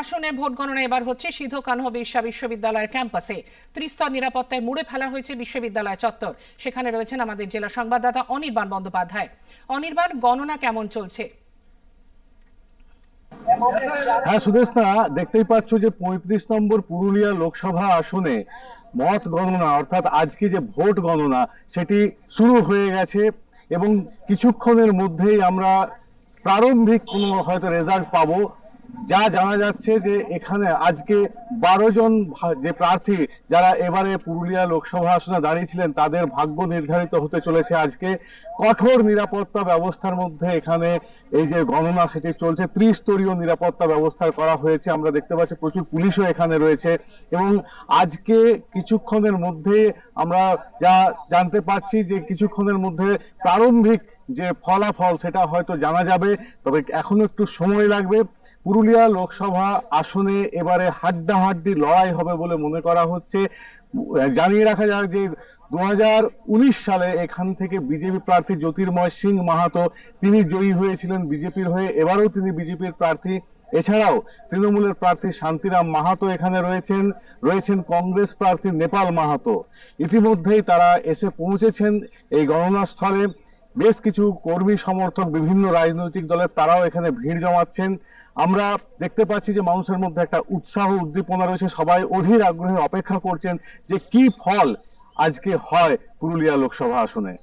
আসনে ভোট গণনা এবার হচ্ছে সিধু কানহ বিরসা বিশ্ববিদ্যালয়ের ক্যাম্পাসে। ত্রিস্তর নিরাপত্তায় মুড়ে ফেলা হয়েছে বিশ্ববিদ্যালয় চত্বর। সেখানে রয়েছেন আমাদের জেলা সংবাদদাতা অনির্বাণ বন্দ্যোপাধ্যায়। অনির্বাণ, গণনা কেমন চলছে? হ্যাঁ সুদেশনা দেখতেই পাচ্ছ যে পঁয়ত্রিশ নম্বর পুরুলিয়া লোকসভা আসনে মত গণনা, অর্থাৎ আজকে যে ভোট গণনা, সেটি শুরু হয়ে গেছে এবং কিছুক্ষণের মধ্যেই আমরা প্রারম্ভিক কোনো হয়তো রেজাল্ট পাবো। যা জানা যাচ্ছে যে এখানে আজকে বারো জন যে প্রার্থী যারা এবারে পুরুলিয়া লোকসভা আসনে দাঁড়িয়েছিলেন, তাদের ভাগ্য নির্ধারিত হতে চলেছে আজকে। কঠোর নিরাপত্তা ব্যবস্থার মধ্যে এখানে এই যে গণনা সেটি চলছে। ত্রিস্তরীয় নিরাপত্তা ব্যবস্থা করা হয়েছে। আমরা দেখতে পাচ্ছি প্রচুর পুলিশও এখানে রয়েছে। এবং আজকে কিছুক্ষণের মধ্যে আমরা যা জানতে পারছি যে কিছুক্ষণের মধ্যে প্রারম্ভিক যে ফলাফল, সেটা হয়তো জানা যাবে। তবে এখনও একটু সময় লাগবে। পুরুলিয়া লোকসভা আসনে এবারে হাড্ডাহাড্ডি লড়াই হবে বলে মনে করা হচ্ছে। জানিয়ে রাখা যাক যে দু হাজার উনিশ সালে এখান থেকে বিজেপি প্রার্থী জ্যোতির্ময় সিং মাহাতো তিনি জয়ী হয়েছিলেন বিজেপির হয়ে। এবারেও তিনি বিজেপির প্রার্থী। এছাড়াও তৃণমূলের প্রার্থী শান্তিরাম মাহাতো এখানে রয়েছেন। রয়েছেন কংগ্রেস প্রার্থী নেপাল মাহাতো। ইতিমধ্যেই তারা এসে পৌঁছেছেন এই গণনা স্থলে বেশ কিছু কর্মী সমর্থক বিভিন্ন রাজনৈতিক দলের তারাও এখানে ভিড় জমাচ্ছেন। আমরা দেখতে পাচ্ছি যে মানুষের মধ্যে একটা উৎসাহ, উদ্দীপনা রয়েছে। সবাই অধীর আগ্রহে অপেক্ষা করছেন যে কি ফল আজকে হয় পুরুলিয়া লোকসভা আসনে।